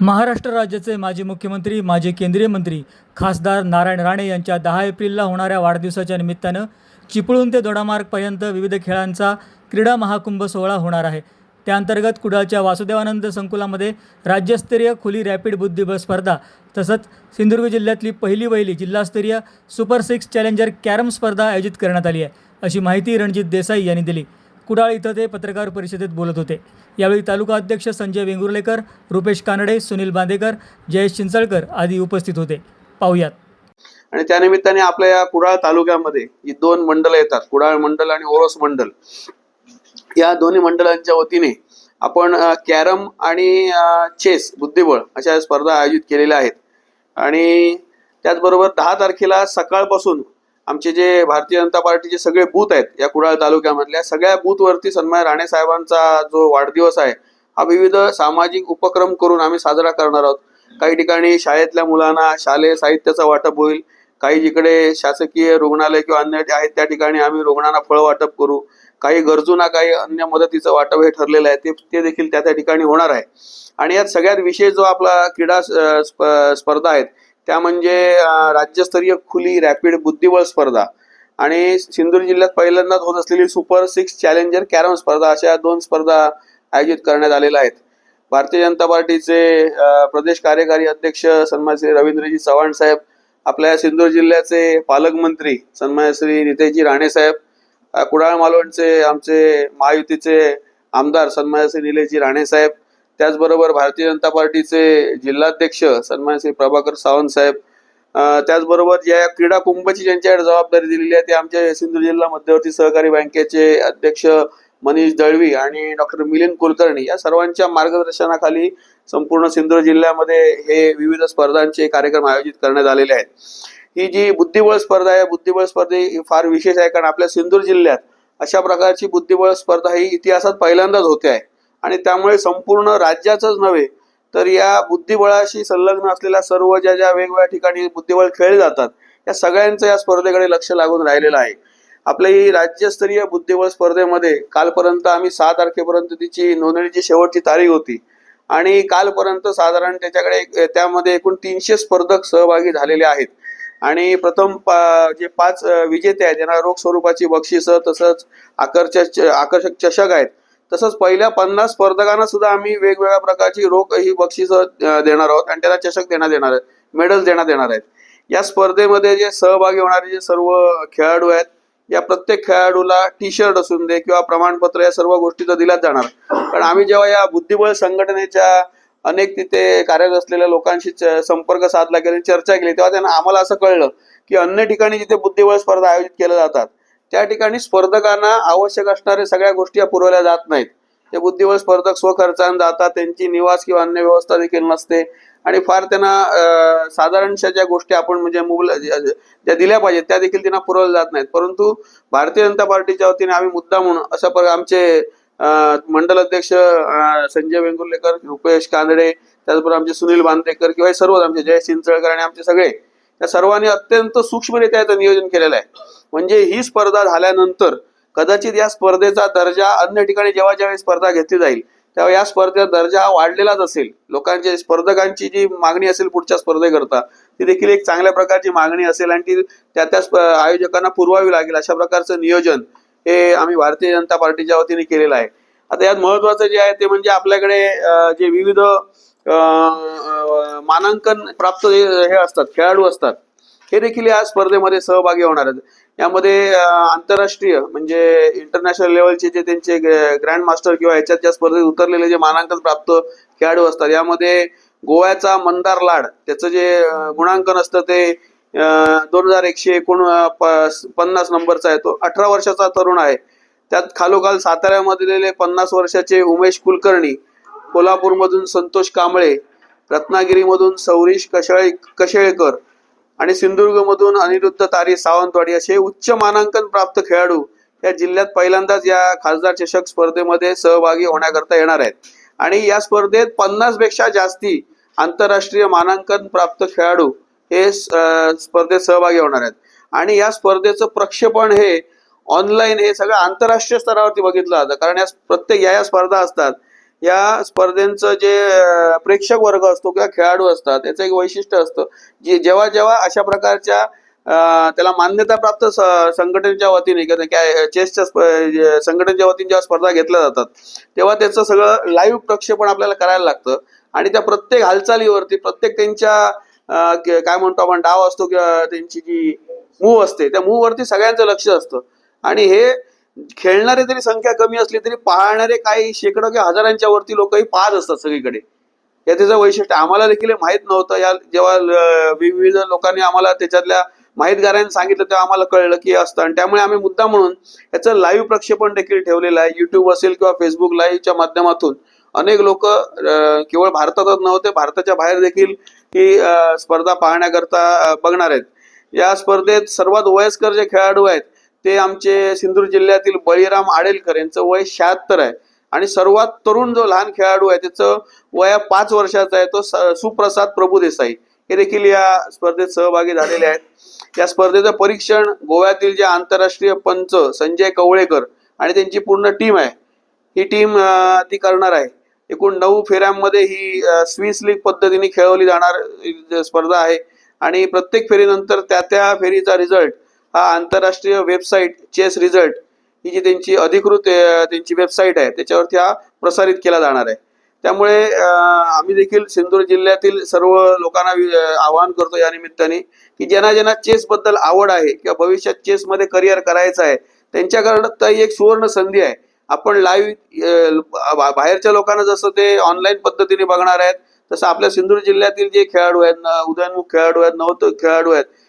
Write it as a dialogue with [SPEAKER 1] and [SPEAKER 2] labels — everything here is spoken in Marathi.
[SPEAKER 1] महाराष्ट्र राज्याचे माजी मुख्यमंत्री माजी केंद्रीय मंत्री खासदार नारायण राणे यांच्या दहा एप्रिलला होणाऱ्या वाढदिवसाच्या निमित्तानं चिपळूण ते दोडामार्गपर्यंत विविध खेळांचा क्रीडा महाकुंभ सोहळा होणार आहे. त्याअंतर्गत कुडाळच्या वासुदेवानंद संकुलामध्ये राज्यस्तरीय खुली रॅपिड बुद्धिबळ स्पर्धा तसंच सिंधुदुर्ग जिल्ह्यातली पहिली वहिली जिल्हास्तरीय सुपर सिक्स चॅलेंजर कॅरम स्पर्धा आयोजित करण्यात आली आहे अशी माहिती रणजित देसाई यांनी दिली. कुडाळ इथं ते पत्रकार परिषदेत बोलत होते. यावेळी तालुका अध्यक्ष संजय वेंगुर्लेकर रुपेश कानडे सुनील बांदेकर जयेश चिंचळकर आदी उपस्थित होते. पाहुयात.
[SPEAKER 2] आणि त्यानिमित्ताने आपल्या या कुडाळ तालुक्यामध्ये ही दोन मंडळ येतात कुडाळ मंडल आणि ओरोस मंडल. या दोन्ही मंडळांच्या वतीने आपण कॅरम आणि चेस बुद्धिबळ अशा स्पर्धा आयोजित केलेल्या आहेत. आणि त्याचबरोबर दहा तारखेला सकाळपासून आमचे जे भारतीय जनता पार्टीचे सगळे बूथ आहेत या कुडाळ तालुक्यामधल्या सगळ्या बूथवरती सन्मान राणे साहेबांचा जो वाढदिवस आहे हा विविध सामाजिक उपक्रम करून आम्ही साजरा करणार आहोत. काही ठिकाणी शाळेतल्या मुलांना शालेय साहित्याचं वाटप होईल काही जिकडे शासकीय रुग्णालय किंवा अन्य आहेत त्या ठिकाणी आम्ही रुग्णांना फळ वाटप करू काही गरजूंना काही अन्य मदतीचं वाटप हे ठरलेलं आहे ते ते देखील त्या त्या ठिकाणी होणार आहे. आणि यात सगळ्यात विशेष जो आपला क्रीडा स्प- स्पर्धा आहेत त्या म्हणजे राज्यस्तरीय खुली रॅपिड बुद्धिबळ स्पर्धा. आणि सिंधुदुर्ग जिल्ह्यात पहिल्यांदाच होत असलेली सुपर सिक्स चॅलेंजर कॅरम स्पर्धा अशा दोन स्पर्धा आयोजित करण्यात आलेल्या आहेत. भारतीय जनता पार्टीचे प्रदेश कार्यकारी अध्यक्ष सन्मान श्री रवींद्रजी चव्हाण साहेब आपल्या सिंधुदुर्ग जिल्ह्याचे पालकमंत्री सन्मान श्री नितेशजी राणे साहेब कुडाळ मालवणचे आमचे महायुतीचे आमदार सन्मान श्री निलेशजी राणे साहेब त्याचबरोबर भारतीय जनता पार्टीचे जिल्हाध्यक्ष सन्मान श्री प्रभाकर सावंत साहेब त्याचबरोबर ज्या क्रीडा कुंभची ज्यांच्याकडे जबाबदारी दिलेली आहे ते आमचे सिंधुदुर्ग जिल्हा मध्यवर्ती सहकारी बँकेचे अध्यक्ष मनीष दळवी आणि डॉक्टर मिलिंद कुलकर्णी या सर्वांच्या मार्गदर्शनाखाली संपूर्ण सिंधुदुर्ग जिल्ह्यामध्ये हे विविध स्पर्धांचे कार्यक्रम आयोजित करण्यात आलेले आहेत. ही जी बुद्धिबळ स्पर्धा आहे बुद्धिबळ स्पर्धा ही फार विशेष आहे कारण आपल्या सिंधुदुर्ग जिल्ह्यात अशा प्रकारची बुद्धिबळ स्पर्धा ही इतिहासात पहिल्यांदाच होते आहे. आणि त्यामुळे संपूर्ण राज्याचंच नव्हे तर या बुद्धिबळाशी संलग्न असलेल्या सर्व ज्या ज्या वेगवेगळ्या ठिकाणी बुद्धिबळ खेळले जातात या सगळ्यांचं या स्पर्धेकडे लक्ष लागून राहिलेलं आहे. आपल्या ही राज्यस्तरीय बुद्धिबळ स्पर्धेमध्ये कालपर्यंत आम्ही सहा तारखेपर्यंत तिची नोंदणीची शेवटची तारीख होती. आणि कालपर्यंत साधारण त्याच्याकडे त्यामध्ये एकूण तीनशे स्पर्धक सहभागी झालेले आहेत. आणि प्रथम पा- जे पाच विजेते आहेत ज्यांना रोख स्वरूपाची बक्षिसं तसंच आकर्षक आकर्षक चषक आहेत तसंच पहिल्या पन्नास स्पर्धकांना सुद्धा आम्ही वेगवेगळ्या प्रकारची रोख ही बक्षिस देणार आहोत आणि त्याला चषक देण्यात येणार आहेत मेडल्स देण्यात येणार आहेत. या स्पर्धेमध्ये जे सहभागी होणारे जे सर्व खेळाडू आहेत या प्रत्येक खेळाडूला टी शर्ट असून दे किंवा प्रमाणपत्र या सर्व गोष्टी तर दिल्याच जाणार. कारण आम्ही जेव्हा या बुद्धिबळ संघटनेच्या अनेक तिथे कार्यरत असलेल्या लोकांशी च- संपर्क साधला केला चर्चा केली तेव्हा त्यांना आम्हाला असं कळलं की अन्य ठिकाणी जिथे बुद्धिबळ स्पर्धा आयोजित केल्या जातात त्या ठिकाणी स्पर्धकांना आवश्यक असणाऱ्या सगळ्या गोष्टी या पुरवल्या जात नाहीत. ते बुद्धिबळ स्पर्धक स्वखर्चाने जातात त्यांची निवास किंवा अन्य व्यवस्था देखील नसते. आणि फार त्यांना साधारणशा ज्या गोष्टी आपण म्हणजे मुबल ज्या दिल्या पाहिजेत त्या देखील त्यांना पुरवल्या जात नाहीत. परंतु भारतीय जनता पार्टीच्या वतीने आम्ही मुद्दा म्हणून अशा प्रकारे आमचे मंडल अध्यक्ष संजय वेंगुर्लेकर रुपेश कांदडे त्याचबरोबर आमचे सुनील बांदेकर किंवा हे सर्व आमचे जय चिंचळकर आणि आमचे सगळे या सर्वांनी अत्यंत सूक्ष्मरित्या याचं नियोजन केलेलं आहे. म्हणजे ही स्पर्धा झाल्यानंतर कदाचित या स्पर्धेचा दर्जा अन्य ठिकाणी जेव्हा जेव्हा स्पर्धा घेतली जाईल तेव्हा या स्पर्धेचा दर्जा वाढलेलाच असेल. लोकांची स्पर्धकांची जी मागणी असेल पुढच्या स्पर्धेकरता ती देखील एक चांगल्या प्रकारची मागणी असेल आणि ती त्या त्या आयोजकांना पुरवावी लागेल अशा प्रकारचं नियोजन हे आम्ही भारतीय जनता पार्टीच्या वतीने केलेलं आहे. आता यात महत्वाचं जे आहे ते म्हणजे आपल्याकडे जे विविध मानांकन प्राप्त हे असतात खेळाडू असतात. हे देखील या स्पर्धेमध्ये सहभागी होणार आहेत. यामध्ये आंतरराष्ट्रीय म्हणजे इंटरनॅशनल लेवलचे जे त्यांचे ग्रँड मास्टर किंवा याच्यात ज्या स्पर्धेत उतरलेले जे मानांकन प्राप्त खेळाडू असतात. यामध्ये गोव्याचा मंदार लाड त्याचं जे गुणांकन असतं ते दोन हजार एकशे एकोण प- पन्नास नंबरचा आहे. तो अठरा वर्षाचा तरुण आहे. त्यात खालोखाल साताऱ्यामधले पन्नास वर्षाचे उमेश कुलकर्णी कोल्हापूरमधून संतोष कांबळे रत्नागिरीमधून सौरीश कशळे कशेळकर आणि सिंधुदुर्गमधून अनिरुद्ध तारी सावंतवाडी असे उच्च मानांकन प्राप्त खेळाडू या जिल्ह्यात पहिल्यांदाच या खासदार चषक स्पर्धेमध्ये सहभागी होण्याकरता येणार आहेत. आणि या स्पर्धेत पन्नासपेक्षा जास्ती आंतरराष्ट्रीय मानांकन प्राप्त खेळाडू हे स्पर्धेत सहभागी होणार आहेत. आणि या स्पर्धेचं प्रक्षेपण हे ऑनलाईन हे सगळं आंतरराष्ट्रीय स्तरावरती बघितलं जातं. कारण या प्रत्येक या या स्पर्धा असतात. या स्पर्धेचं जे प्रेक्षक वर्ग असतो किंवा खेळाडू असतात त्याचं एक वैशिष्ट्य असतं जे जेव्हा जेव्हा अशा प्रकारच्या त्याला मान्यताप्राप्त स- संघटनेच्या वतीने किंवा चेसच्या संघटनेच्या वतीने जेव्हा स्पर्धा घेतल्या जातात तेव्हा त्याचं सगळं लाईव्ह प्रक्षेपण आपल्याला करायला लागतं. आणि त्या प्रत्येक हालचालीवरती प्रत्येक त्यांच्या काय म्हणतो आपण डाव असतो किंवा त्यांची जी मूव असते त्या मूव वरती सगळ्यांचं लक्ष असतं. आणि हे खेळणारे जरी संख्या कमी असली तरी पाहणारे काही शेकडो किंवा हजारांच्या वरती लोकही पाहत असतात सगळीकडे. या त्याचं वैशिष्ट्य आम्हाला देखील माहीत माहीत नव्हतं. या जेव्हा विविध लोकांनी आम्हाला त्याच्यातल्या माहितगारांनी सांगितलं तेव्हा आम्हाला कळलं की असतं. आणि त्यामुळे आम्ही मुद्दा म्हणून याचं लाईव्ह प्रक्षेपण देखील ठेवलेलं आहे. युट्यूब असेल किंवा फेसबुक लाईव्हच्या माध्यमातून. अनेक लोक केवळ भारतातच नव्हते भारताच्या बाहेर देखील ही स्पर्धा पाहण्याकरता बघणार आहेत. या स्पर्धेत सर्वात वयस्कर जे खेळाडू आहेत ते आमचे सिंधुदुर्ग जिल्ह्यातील बळीराम आडेलकर यांचं वय शहात्तर आहे. आणि सर्वात तरुण जो लहान खेळाडू आहे त्याचं वया पाच वर्षाचा आहे तो स- सुप्रसाद प्रभुदेसाई हे देखील या स्पर्धेत सहभागी झालेले आहेत. या स्पर्धेचं परीक्षण गोव्यातील जे आंतरराष्ट्रीय पंच संजय कवळेकर आणि त्यांची पूर्ण टीम आहे. ही टीम ती करणार आहे. एकूण नऊ फेऱ्यांमध्ये ही स्विस लीग पद्धतीने खेळवली जाणार स्पर्धा आहे. आणि प्रत्येक फेरीनंतर त्या त्या फेरीचा रिझल्ट हा आंतरराष्ट्रीय वेबसाईट चेस रिझल्ट ही जी त्यांची अधिकृत त्यांची वेबसाईट आहे त्याच्यावरती हा प्रसारित केला जाणार आहे. त्यामुळे आम्ही देखील सिंधुदुर्ग जिल्ह्यातील सर्व लोकांना आवाहन करतो या निमित्ताने की ज्यांना ज्यांना चेस बद्दल आवड आहे किंवा भविष्यात चेस मध्ये करिअर करायचं आहे त्यांच्याकडं तर ही एक सुवर्ण संधी आहे. आपण लाईव्ह बाहेरच्या लोकांना जसं ते ऑनलाईन पद्धतीने बघणार आहेत तसं आपल्या सिंधुदुर्ग जिल्ह्यातील जे खेळाडू आहेत उदयनमुख खेळाडू आहेत नवत खेळाडू आहेत